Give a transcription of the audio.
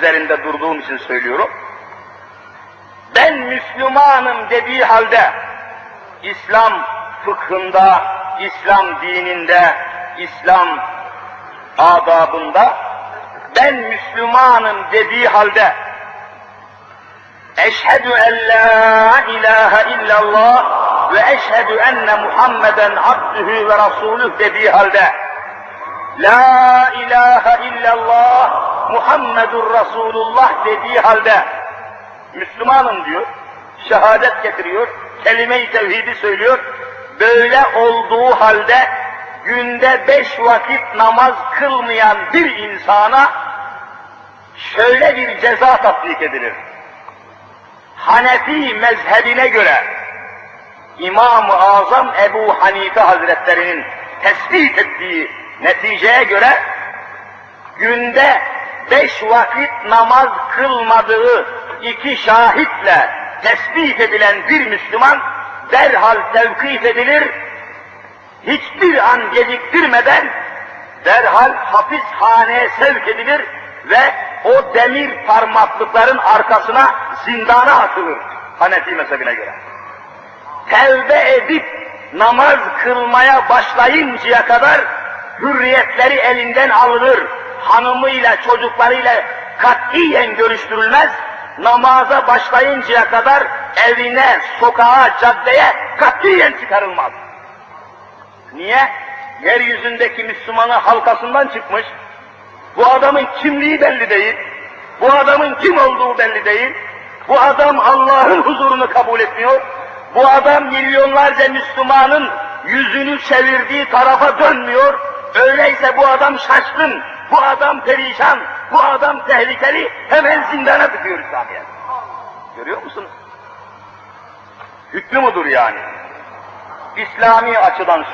üzerinde durduğum için söylüyorum. Ben Müslümanım dediği halde İslam fıkhında, İslam dininde, İslam adabında ben Müslümanım dediği halde Eşhedü en la ilahe illallah ve eşhedü enne Muhammeden abdühü ve rasulüh dediği halde La ilahe illallah Muhammedur Resulullah dediği halde Müslümanım diyor, şehadet getiriyor, kelime-i tevhidi söylüyor. Böyle olduğu halde günde beş vakit namaz kılmayan bir insana şöyle bir ceza tatbik edilir. Hanefi mezhebine göre İmam-ı Azam Ebu Hanife Hazretlerinin tespit ettiği neticeye göre günde beş vakit namaz kılmadığı iki şahitle tespit edilen bir Müslüman derhal tevkif edilir, hiçbir an geciktirmeden derhal hapishaneye sevk edilir ve o demir parmaklıkların arkasına zindana atılır Hanefi mezhebine göre. Tevbe edip namaz kılmaya başlayıncaya kadar hürriyetleri elinden alınır. Hanımıyla, çocuklarıyla katiyen görüştürülmez. Namaza başlayıncaya kadar evine, sokağa, caddeye katiyen çıkarılmaz. Niye? Yeryüzündeki Müslümanı halkasından çıkmış. Bu adamın kimliği belli değil. Bu adamın kim olduğu belli değil. Bu adam Allah'ın huzurunu kabul etmiyor. Bu adam milyonlarca Müslümanın yüzünü çevirdiği tarafa dönmüyor. Öyleyse bu adam şaşkın, bu adam perişan, bu adam tehlikeli, hemen zindana tıkıyor İslamiyet. Görüyor musunuz? Hükmü mudur yani? İslami açıdan söylüyorum.